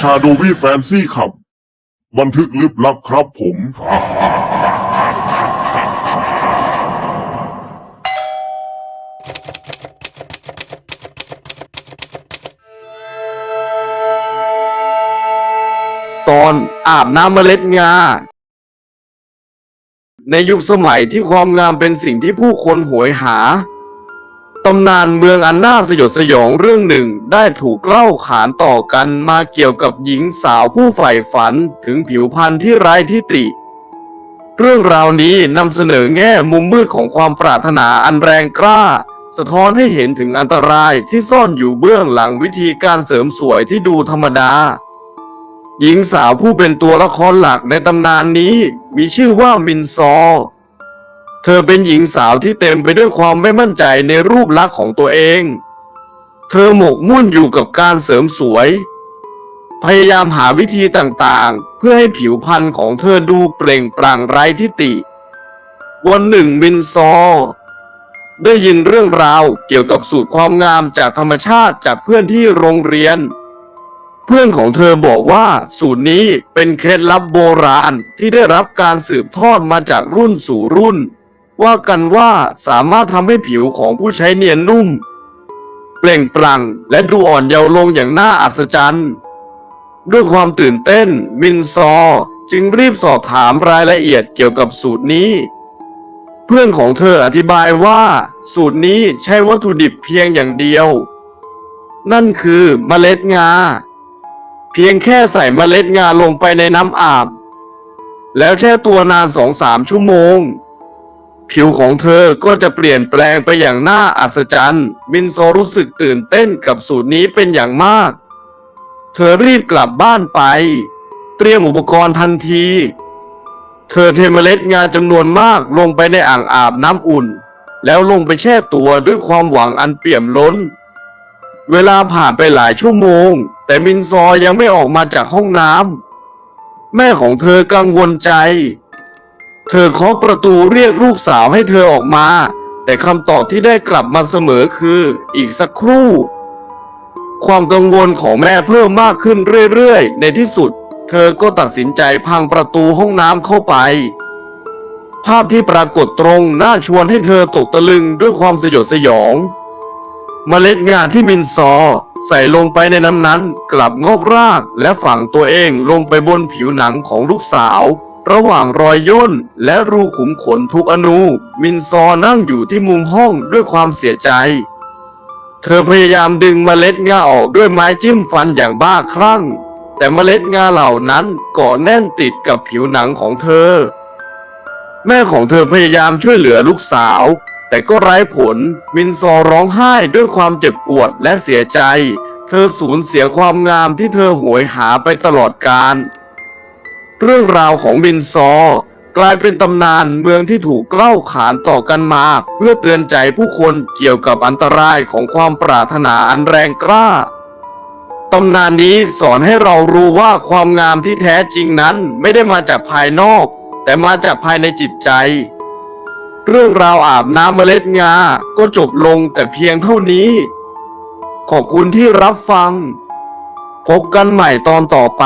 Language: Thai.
ชาโดวี่แฟนซี่ขับ บันทึกลึกลับครับผม ตอนอาบน้ำเมล็ดงา ในยุคสมัยที่ความงามเป็นสิ่งที่ผู้คนโหยหา ตำนานเมืองอันน่าสยดสยองเรื่องหนึ่งได้ถูกเล่าขานต่อกันมาเกี่ยวกับหญิงสาวผู้ใฝ่ฝันถึงผิวพรรณที่ไร้ทิฏฐิเรื่องราวนี้นำเสนอแง่มุมมืดของความปรารถนาอันแรงกล้า สะท้อนให้เห็นถึงอันตรายที่ซ่อนอยู่เบื้องหลังวิธีการเสริมสวยที่ดูธรรมดา หญิงสาวผู้เป็นตัวละครหลักในตำนานนี้มีชื่อว่ามินซอ เธอเป็นหญิงสาวที่เต็มไปด้วยความไม่มั่นใจในรูปลักษณ์ของตัวเอง เธอหมกมุ่นอยู่กับการเสริมสวย พยายามหาวิธีต่างๆ เพื่อให้ผิวพรรณของเธอดูเปล่งปลั่งไร้ทิฏฐิวันหนึ่งมินซอ ได้ยินเรื่องราวเกี่ยวกับสูตรความงามจากธรรมชาติจากเพื่อนที่โรงเรียน เพื่อนของเธอบอกว่าสูตรนี้เป็นเคล็ดลับโบราณที่ได้รับการสืบทอดมาจากรุ่นสู่รุ่น ว่ากันว่าสามารถทำให้ผิวของผู้ใช้เนียนนุ่ม เปล่งปลั่งและดูอ่อนเยาว์ลงอย่างน่าอัศจรรย์ ด้วยความตื่นเต้น มินซอ จึงรีบสอบถามรายละเอียดเกี่ยวกับสูตรนี้ เพื่อนของเธออธิบายว่า สูตรนี้ใช้วัตถุดิบเพียงอย่างเดียว นั่นคือเมล็ดงา เพียงแค่ใส่เมล็ดงาลงไปในน้ำอาบ แล้วแช่ตัวนานสองสามชั่วโมง ผิวของเธอก็จะเปลี่ยนแปลงไปอย่างน่าอัศจรรย์ มินโซรู้สึกตื่นเต้นกับสูตรนี้เป็นอย่างมาก เธอรีบกลับบ้านไป เตรียมอุปกรณ์ทันที เธอเทเมล็ดงาจำนวนมากลงไปในอ่างอาบน้ำอุ่น แล้วลงไปแช่ตัวด้วยความหวังอันเปี่ยมล้น เวลาผ่านไปหลายชั่วโมง แต่มินซอยังไม่ออกมาจากห้องน้ำแม่ของเธอกังวลใจ เธอเคาะประตูเรียกลูกสาวให้เธอออกมา แต่คำตอบที่ได้กลับมาเสมอคืออีกสักครู่ ความกังวลของแม่เพิ่มมากขึ้นเรื่อยๆ ในที่สุด เธอก็ตัดสินใจพังประตูห้องน้ำเข้าไป ภาพที่ปรากฏตรงน่าชวนให้เธอตกตะลึงด้วยความสยดสยองเมล็ดงาที่มินซอ ใส่ลงไปในน้ำนั้น กลับงอกรากและฝังตัวเองลงไปบนผิวหนังของลูกสาว ระหว่างรอยย่นและรูขุมขนทุกอนู มินซอนั่งอยู่ที่มุมห้องด้วยความเสียใจ เธอพยายามดึงเมล็ดงาออกด้วยไม้จิ้มฟันอย่างบ้าคลั่ง แต่เมล็ดงาเหล่านั้นเกาะแน่นติดกับผิวหนังของเธอ แม่ของเธอพยายามช่วยเหลือลูกสาว แต่ก็ไร้ผลมินซอร้องไห้ด้วยความเจ็บปวดและเสียใจ เธอสูญเสียความงามที่เธอโหยหาไปตลอดกาล เรื่องราวของมินซอกลายเป็นตำนานเมืองที่ถูกเล่าขานต่อกันมา เพื่อเตือนใจผู้คนเกี่ยวกับอันตรายของความปรารถนาอันแรงกล้าตำนานนี้สอนให้เรารู้ว่าความงามที่แท้จริงนั้นไม่ได้มาจากภายนอก แต่มาจากภายในจิตใจ เรื่องราวอาบน้ำเมล็ดงา ก็จบลงแต่เพียงเท่านี้ ขอบคุณที่รับฟัง พบกันใหม่ตอนต่อไป